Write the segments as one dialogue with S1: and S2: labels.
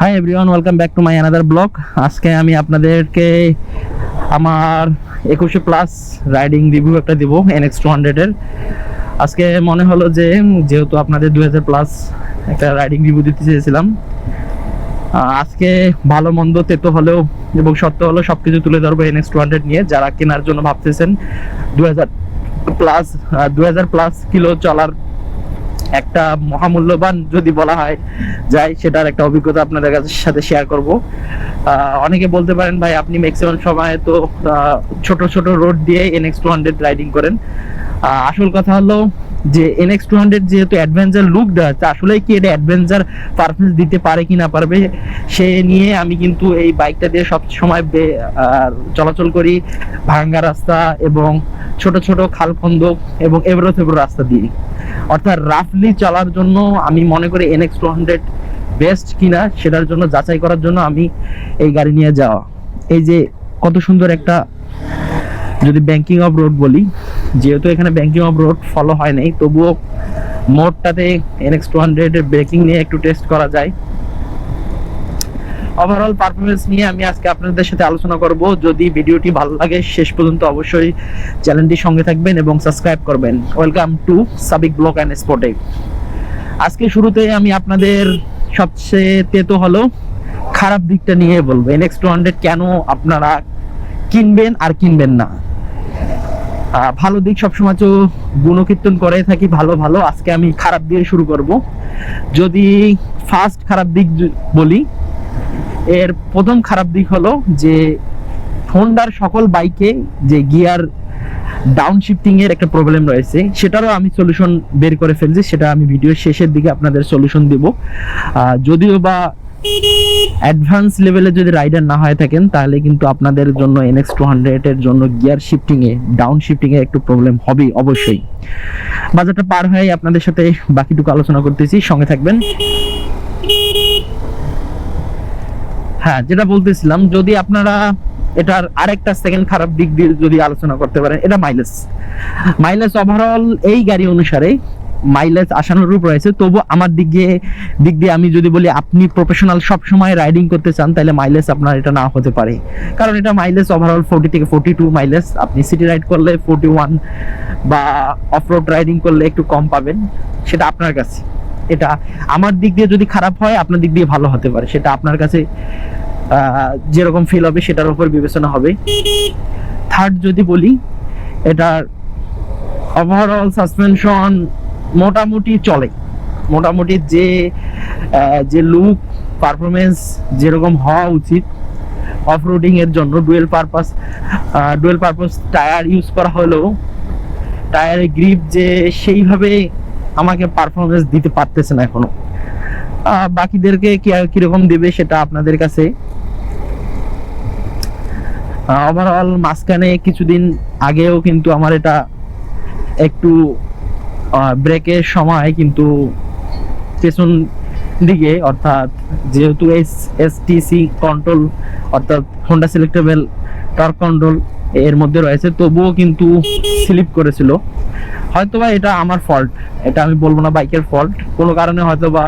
S1: Hi everyone welcome back to my another blog আজকে আমি আপনাদেরকে আমার একুশে প্লাস রাইডিং রিভিউ একটা দিব এনএক্স টু হান্ড্রেডের আজকে মনে হলো যে, যেহেতু আপনাদের দু হাজার প্লাস একটা রাইডিং রিভিউ দিতে চেয়েছিলাম আজকে ভালো, মন্দ, তেতো হলেও এবং সত্য হলেও সব কিছু তুলে ধরবো এনএক্স টু হান্ড্রেড নিয়ে। যারা কেনার জন্য ভাবতেছেন দু হাজার প্লাস দু হাজার প্লাস কিলো চলার একটা মহামূল্যবান যদি বলা হয়, যাই, সেটার একটা অভিজ্ঞতা আপনাদের কাছে সাথে শেয়ার করব। অনেকে বলতে পারেন, ভাই, আপনি ম্যাক্সিমাম সময় তো ছোট ছোট রোড দিয়ে এনএক্স টু হান্ড্রেড রাইডিং করেন। আসল কথা হলো যে এনএক্স টু হান্ড্রেড যেহেতু অ্যাডভেঞ্চার লুক দেওয়া হচ্ছে আসলে কি এটা অ্যাডভেঞ্চার পারফরমেন্স দিতে পারে কি না পারবে, সে নিয়ে আমি কিন্তু এই বাইকটা দিয়ে সব সময় চলাচল করি, ভাঙ্গা রাস্তা এবং ছোট ছোট খাল খন্দক এবং এবড়ো থেবড়ো রাস্তা দিয়ে। অর্থাৎ রাফলি চলার জন্য আমি মনে করি এনএক্স টু হান্ড্রেড বেস্ট কিনা সেটার জন্য যাচাই করার জন্য আমি এই গাড়ি নিয়ে যাওয়া। এই যে কত সুন্দর একটা যদি ব্যাংকিং অফ রোড বলি, যেহেতু এখানে ব্যাংকিং অফ রোড ফলো হয় নাই, তবুও মোডটাতে এনএক্স টু হান্ড্রেড ব্রেকিং নিয়ে একটু টেস্ট করা যায়। ওভারঅল পারফরমেন্স নিয়ে আমি আজকে আপনাদের সাথে আলোচনা করব। যদি ভিডিওটি ভালো লাগে, শেষ পর্যন্ত অবশ্যই চ্যানেলটির সঙ্গে থাকবেন এবং সাবস্ক্রাইব করবেন। Welcome to Sabik blog and স্পোর্টে আজকে শুরুতে আমি আপনাদের সবচেয়ে তেতো হলো খারাপ দিকটা নিয়ে বলব। এনএক্স টু হান্ড্রেড কেন আপনারা কিনবেন আর কিনবেন না? ভালো দিক সবসময় তো গুণকীর্তন করে থাকি, ভালো ভালো। আজকে আমি খারাপ দিয়ে শুরু করব। যদি ফার্স্ট খারাপ দিক বলি, এর প্রথম খারাপ দিক হলো যে হোন্ডার সকল বাইকে যে গিয়ার ডাউন শিফটিং এর একটা প্রবলেম রয়েছে, সেটারও আমি সলিউশন বের করে ফেলছি, সেটা আমি ভিডিওর শেষের দিকে আপনাদের সলিউশন দিব। যদিও বা অ্যাডভান্স লেভেলে যদি রাইডার না হয়ে থাকেন, তাহলে কিন্তু আপনাদের জন্য এনএক্স টু হান্ড্রেড এর জন্য গিয়ার শিফটিং এ ডাউন শিফটিং এ একটু প্রবলেম হবে অবশ্যই। বাজারটা পার হয়ে আপনাদের সাথে বাকিটুকু আলোচনা করতেছি, সঙ্গে থাকবেন। হ্যাঁ যেটা বলতেছিলাম, যদি আপনারা এটার আরেকটা সেকেন্ড খারাপ দিক দিয়ে যদি আলোচনা করতে পারেন, এটা মাইলেজ মাইলেজ ওভারঅল এই গাড়ি অনুসারে মাইলেজ আশানুরূপ রয়েছে তবু আমার দিক দিয়ে দিক দিয়ে আমি যদি বলি আপনি প্রফেশনাল সব সময় রাইডিং করতে চান, তাহলে মাইলেজ আপনার এটা না হতে পারে। কারণ এটা মাইলেজ ওভারঅল ফোর্টি থেকে ফোর্টি টু মাইলেজ আপনি সিটি রাইড করলে ফোর্টি ওয়ান বা অফ রোড রাইডিং করলে একটু কম পাবেন, সেটা আপনার কাছে। এটা আমার দিক দিয়ে যদি খারাপ হয়, আপনার দিক দিয়ে ভালো হতে পারে, সেটা আপনার কাছে যেরকম ফিল হবে সেটার উপর বিবেচনা হবে। থার্ড যদি বলি, এটার ওভারঅল সাসপেনশন মোটামুটি চলে। মোটামুটি যে যে লুক পারফরমেন্স যেরকম হওয়া উচিত অফ রোডিং এর জন্য dual purpose dual purpose tyre use করা হলেও টায়ারের গ্রিপ যে সেইভাবে আমাকে পারফরমেন্স দিতে পারতেছে না এখনও। বাকিদেরকে কীরকম দেবে সেটা আপনাদের কাছে? ওভারঅল মাঝখানে কিছুদিন আগেও কিন্তু আমার এটা একটু ব্রেকের সময় কিন্তু পেছন দিকে, অর্থাৎ যেহেতু এস এস টিসি কন্ট্রোল অর্থাৎ হোন্ডা সিলেক্টেবল টর্ক কন্ট্রোল এর মধ্যে রয়েছে, তবুও কিন্তু স্লিপ করেছিল। হয়তোবা এটা আমার ফল্ট এটা আমি বলব না বাইকের ফল্ট কোনো কারণে হয়তোবা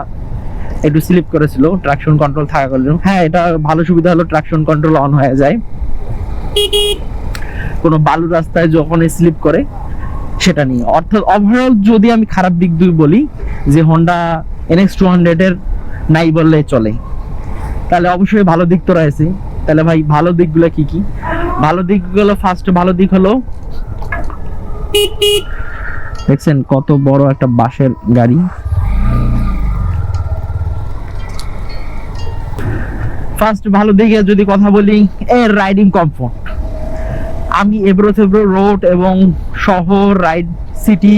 S1: একটু স্লিপ করেছিল ট্রাকশন কন্ট্রোল থাকা করলেও হ্যাঁ এটা ভালো সুবিধা হলো ট্রাকশন কন্ট্রোল অন হয়ে যায়। কোনো বালু রাস্তায় যখন স্লিপ করে সেটা নিয়ে। অর্থাৎ ওভারঅল যদি আমি খারাপ দিক দুই বলি, যে হোন্ডা এনএক্স টু হান্ড্রেডের নাই বললে চলে। তাহলে অবশ্যই ভালো দিক তো রয়েছে। তাহলে ভাই, ভালো দিকগুলো কি কি? ভালো দিকগুলো ফার্স্ট ভালো দিক হলো, দেখছেন কত বড় একটা বাসের গাড়ি। ফার্স্ট ভালো দিকে যদি কথা বলি এর রাইডিং কমফোর্ট আমি এবড়ো থেবড়ো রোড এবং শহর, রাইড সিটি,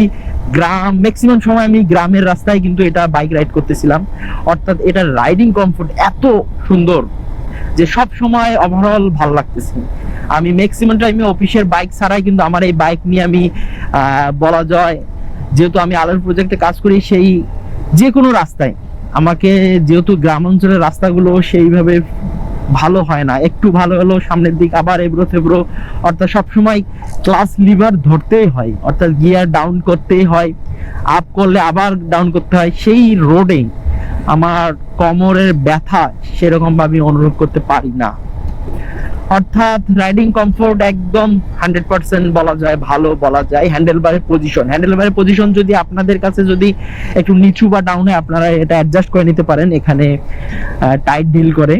S1: গ্রাম ম্যাক্সিমাম সময় আমি গ্রামের রাস্তায় কিন্তু এটা বাইক রাইড করতেছিলাম। অর্থাৎ এটা রাইডিং কমফোর্ট এত সুন্দর যে সব সময় ওভারঅল ভালো লাগতেছে। আমি ম্যাক্সিমাম টাইমে অফিসের বাইক ছাড়াই কিন্তু আমার এই বাইক নিয়ে আমি বলা যায় যেহেতু আমি আলোর প্রজেক্টে কাজ করি সেই যে কোনো রাস্তায়। আমাকে যেহেতু গ্রাম অঞ্চলের রাস্তাগুলো সেইভাবে ভালো হয় না। একটু ভালো হলো সামনের দিক আবার এবড়ো থেবড়ো অর্থাৎ সবসময় ক্লাস লিভার ধরতেই হয়। অর্থাৎ গিয়ার ডাউন করতেই হয়। আপ করলে আবার ডাউন করতে হয়। সেই রোডে আমার কোমরের ব্যথা সেরকম ভাবে অনুভব করতে পারি না। অর্থাৎ রাইডিং কমফোর্ট একদম হান্ড্রেড পার্সেন্ট বলা যায়, ভালো বলা যায়। হ্যান্ডেল বারের পজিশন হ্যান্ডেল বারের পজিশন যদি আপনাদের কাছে যদি একটু নিচু বা ডাউনে আপনারা এটা অ্যাডজাস্ট করে নিতে পারেন। এখানে টাইট ডিল করে।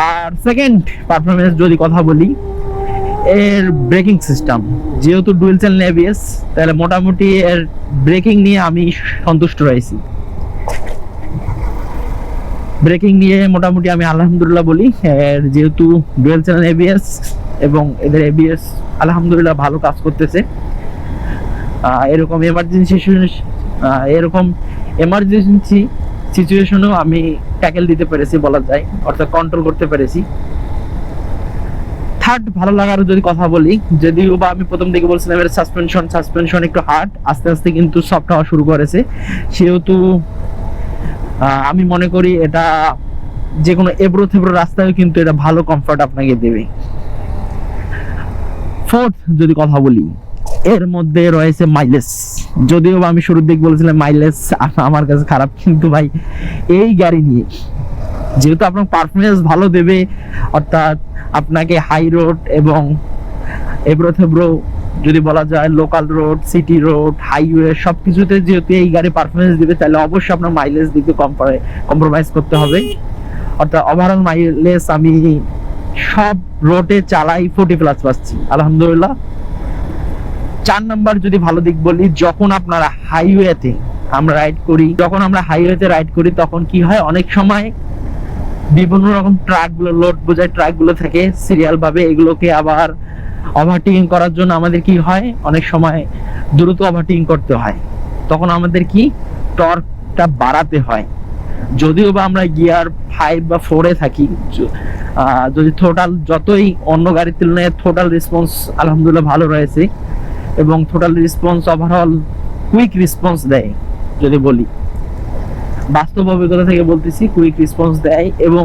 S1: আর সেকেন্ড পারফরমেন্স যদি কথা বলি, এর ব্রেকিং সিস্টেম যেহেতু ডুয়েল চ্যানেল এবিএস তাহলে মোটামুটি এর ব্রেকিং নিয়ে আমি সন্তুষ্ট রয়েছি। ব্রেকিং নিয়ে মোটামুটি আমি আলহামদুলিল্লাহ বলি, এর যেহেতু ডুয়েল চ্যানেল এবিএস এবং এদের এবিএস আলহামদুলিল্লাহ ভালো কাজ করতেছে। এরকম এমার্জেন্সি এরকম এমার্জেন্সি সিচুয়েশনেও আমি ট্যাকেল দিতে পেরেছি বলা যায়, অর্থাৎ কন্ট্রোল করতে পেরেছি। থার্ড ভালো লাগার যদি কথা বলি, যদিও বা আমি প্রথম দিকে বলছিলাম এর সাসপেনশন সাসপেনশন একটু হার্ড আস্তে আস্তে কিন্তু সফট হওয়া শুরু করেছে। সেহেতু আমি মনে করি এটা যে কোনো এবড়ো থেবড়ো রাস্তায় কিন্তু এটা ভালো কমফর্ট আপনাকে দেবে। ফোর্থ যদি কথা বলি, এর মধ্যে রয়েছে মাইলেজ যদিও আমি শুরুর দিক বলেছিলাম মাইলেজ আমার কাছে খারাপ, কিন্তু ভাই, এই গাড়ি নিয়ে, যেহেতু আপনার পারফরমেন্স ভালো দেবে, অর্থাৎ আপনাকে হাই রোড এবং এবড়ো থেবড়ো যদি বলা যায় local road city road highway সব কিছুতে যেহেতু এই গাড়ি পারফরমেন্স দিবে, তাহলে অবশ্যই আপনার মাইলেজ দিকে কম্প্রোমাইজ করতে হবে। অর্থাৎ ওভারঅল মাইলেজ আমি সব রোডে চালাই ফোর্টি প্লাস পাচ্ছি, আলহামদুলিল্লাহ। চার নাম্বার যদি ভালো দিক বলি, যখন আপনারা হাইওয়েতে আমরা রাইড করি, যখন আমরা হাইওয়েতে রাইড করি, তখন কি হয়? অনেক সময় বিভিন্ন রকম ট্রাকগুলো লোড বোঝায় ট্রাকগুলো থাকে সিরিয়াল ভাবে। এগুলোকে আবার ওভারটেকিং করার জন্য আমাদের কি হয়? অনেক সময় দ্রুত ওভারটেকিং করতে হয়। তখন আমাদের কি? টর্কটা বাড়াতে হয়। যদিও বা আমরা গিয়ার ফাইভ বা ফোরে থাকি যদি টোটাল যতই অন্য গাড়ির তুলনায় টোটাল রেসপন্স আলহামদুলিল্লাহ ভালো রয়েছে এবং total response overall quick response দেয়, যদি বলি। বাস্তব অভিজ্ঞতা থেকে বলতেছি কুইক রেসপন্স দেয় এবং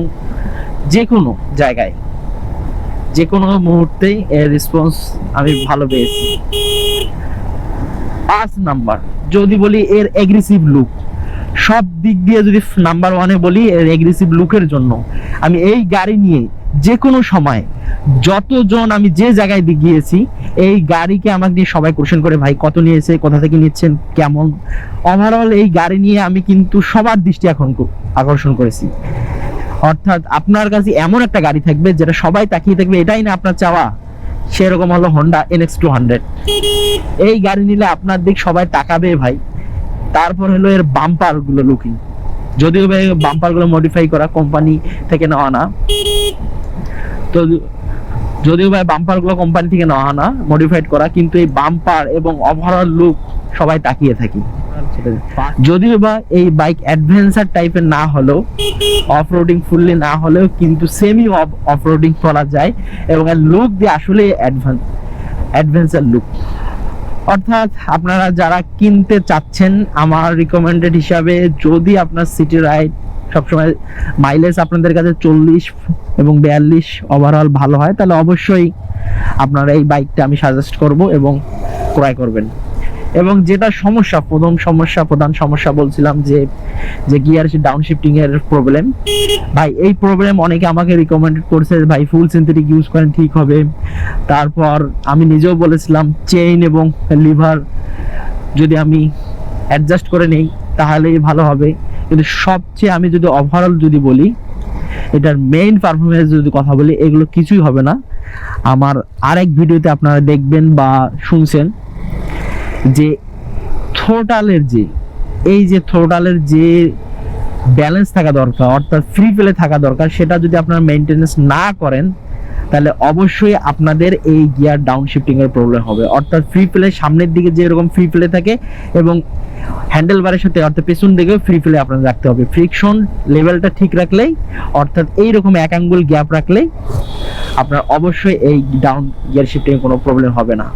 S1: যে কোনো জায়গায় যে কোনো মুহূর্তেই এর রেসপন্স আমি ভালো পেয়েছি। পাঁচ নাম্বার, যদি বলি এর এগ্রেসিভ লুক সব দিক দিয়ে যদি নাম্বার ওয়ানে বলি এর এগ্রেসিভ লুকের জন্য, আমি এই গাড়ি নিয়ে যে কোনো সময় যতজন আমি যে জায়গায় গিয়েছি, এই গাড়িকে আমাকে নিয়ে সবাই কোশ্চেন করে, ভাই, কত নিয়েছে, কোথা থেকে নিচ্ছেন, কেমন? ওভারঅল এই গাড়ি নিয়ে আমি কিন্তু সবার দৃষ্টি এখন আকর্ষণ করেছি। অর্থাৎ আপনার কাছে এমন একটা গাড়ি থাকবে যেটা সবাই তাকিয়ে থাকবে এটাই না আপনার চাওয়া। সেরকম হলো হন্ডা এনএক্স টু হান্ড্রেড এই গাড়ি নিলে আপনার দিক সবাই তাকাবে, ভাই। তারপর হলো এর বাম্পারগুলো লুকিং যদিও বাম্পারগুলো মডিফাই করা কোম্পানি থেকে নেওয়া না। যদিও ভাই বাম্পারগুলো কোম্পানি থেকে নেওয়া না মডিফাইড করা, কিন্তু এই বাম্পার এবং ওভারঅল লুক সবাই তাকিয়ে থাকি। যদিও বা এই বাইক অ্যাডভেঞ্চার টাইপের না হলেও অফ রোডিং ফুললি না হলেও কিন্তু সেমি অফ রোডিং করা যায় এবং লুক দিয়ে আসলে অ্যাডভেঞ্চার লুক অর্থাৎ আপনারা যারা কিনতে চাচ্ছেন, আমার রিকমেন্ডেড হিসাবে যদি আপনার সিটি রাইড সবসময় মাইলেজ আপনাদের কাছে চল্লিশ এবং বিয়াল্লিশ ওভারঅল ভালো হয়, তাহলে অবশ্যই আপনারা এই বাইকটা আমি সাজেস্ট করব এবং ক্রয় করবেন। এবং যেটা সমস্যা, প্রথম সমস্যা, প্রধান সমস্যা বলছিলাম যে যে গিয়ার ডাউন শিফটিং এর প্রবলেম ভাই, এই প্রবলেম অনেকে আমাকে রিকমেন্ড করছে ভাই ফুল সিনথেটিক ইউজ করেন, ঠিক হবে। তারপর আমি নিজেও বলেছিলাম চেইন এবং লিভার যদি আমি অ্যাডজাস্ট করে নেই, তাহলেই ভালো হবে। কিন্তু সবচেয়ে আমি যদি ওভারঅল যদি বলি, এটার মেইন পারফরমেন্স যদি কথা বলি, এগুলো কিছুই হবে না। আমার আরেক ভিডিওতে আপনারা দেখবেন বা শুনছেন যে থ্রোটালের যে, এই যে থ্রোটালের যে ব্যালেন্স থাকা দরকার, অর্থাৎ ফ্রি ফেলে থাকা দরকার, সেটা যদি আপনারা মেনটেনেন্স না করেন তাহলে অবশ্যই আপনাদের এই গিয়ার ডাউন শিফটিং এর প্রবলেম হবে। অর্থাৎ ফ্রি ফেলে সামনের দিকে যে এরকম ফ্রি ফেলে থাকে এবং হ্যান্ডেল বারের সাথে, অর্থাৎ পেছন দিকেও ফ্রি ফেলে আপনাদের রাখতে হবে। ফ্রিকশন লেভেলটা ঠিক রাখলেই, অর্থাৎ এইরকম এক আঙ্গুল গ্যাপ রাখলেই আপনার অবশ্যই এই ডাউন গিয়ার শিফটিং কোনো প্রবলেম হবে না।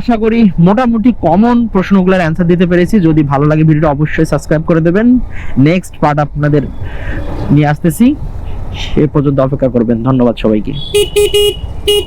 S1: আশা করি মোটামুটি কমন প্রশ্নগুলোর অ্যান্সার দিতে পেরেছি। যদি ভালো লাগে, ভিডিওটা অবশ্যই সাবস্ক্রাইব করে দেবেন। নেক্সট পার্ট আপনাদের নিয়ে আসতেছি। সে পর্যন্ত অপেক্ষা করবেন। ধন্যবাদ সবাইকে।